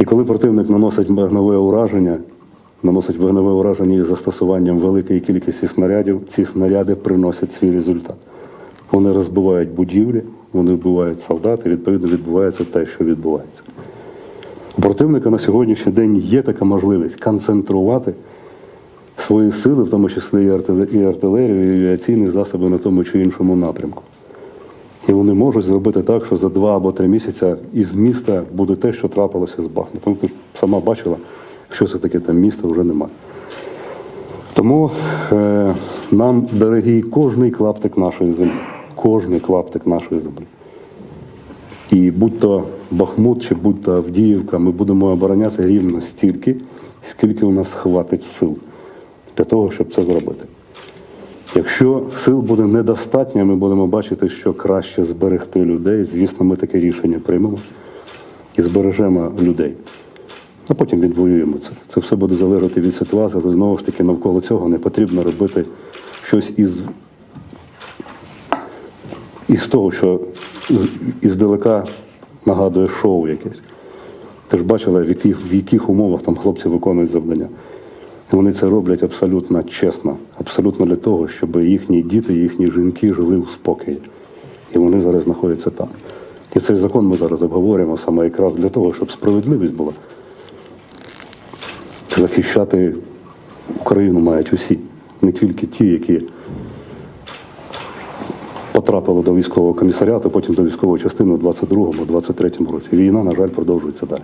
І коли противник наносить вогневе ураження, наносить вогневе ураження із застосуванням великої кількості снарядів, ці снаряди приносять свій результат. Вони розбивають будівлі, вони вбивають солдат, і відповідно відбувається те, що відбувається. У противника на сьогоднішній день є така можливість концентрувати свої сили, в тому числі і артилерію, і авіаційні засоби на тому чи іншому напрямку. І вони можуть зробити так, що за два або три місяці із міста буде те, що трапилося з Бахмутом. Ти ж сама бачила, що це таке там міста вже немає. Тому е, нам дорогий кожний клаптик нашої землі. Кожний клаптик нашої землі. І будь то Бахмут чи будь то Авдіївка, ми будемо обороняти рівно стільки, скільки у нас хватить сил для того, щоб це зробити. Якщо сил буде недостатньо, ми будемо бачити, що краще зберегти людей. Звісно, ми таке рішення приймемо і збережемо людей. А потім відвоюємо це. Це все буде залежати від ситуації, але знову ж таки навколо цього не потрібно робити щось із, із того, що іздалека нагадує шоу якесь. Ти ж бачила, в яких, в яких умовах там хлопці виконують завдання. Вони це роблять абсолютно чесно, абсолютно для того, щоб їхні діти, їхні жінки жили у спокої. І вони зараз знаходяться там. І цей закон ми зараз обговорюємо саме якраз для того, щоб справедливість була. Захищати Україну мають усі, не тільки ті, які потрапили до військового комісаріату, потім до військової частини у 22-23 році. Війна, на жаль, продовжується далі.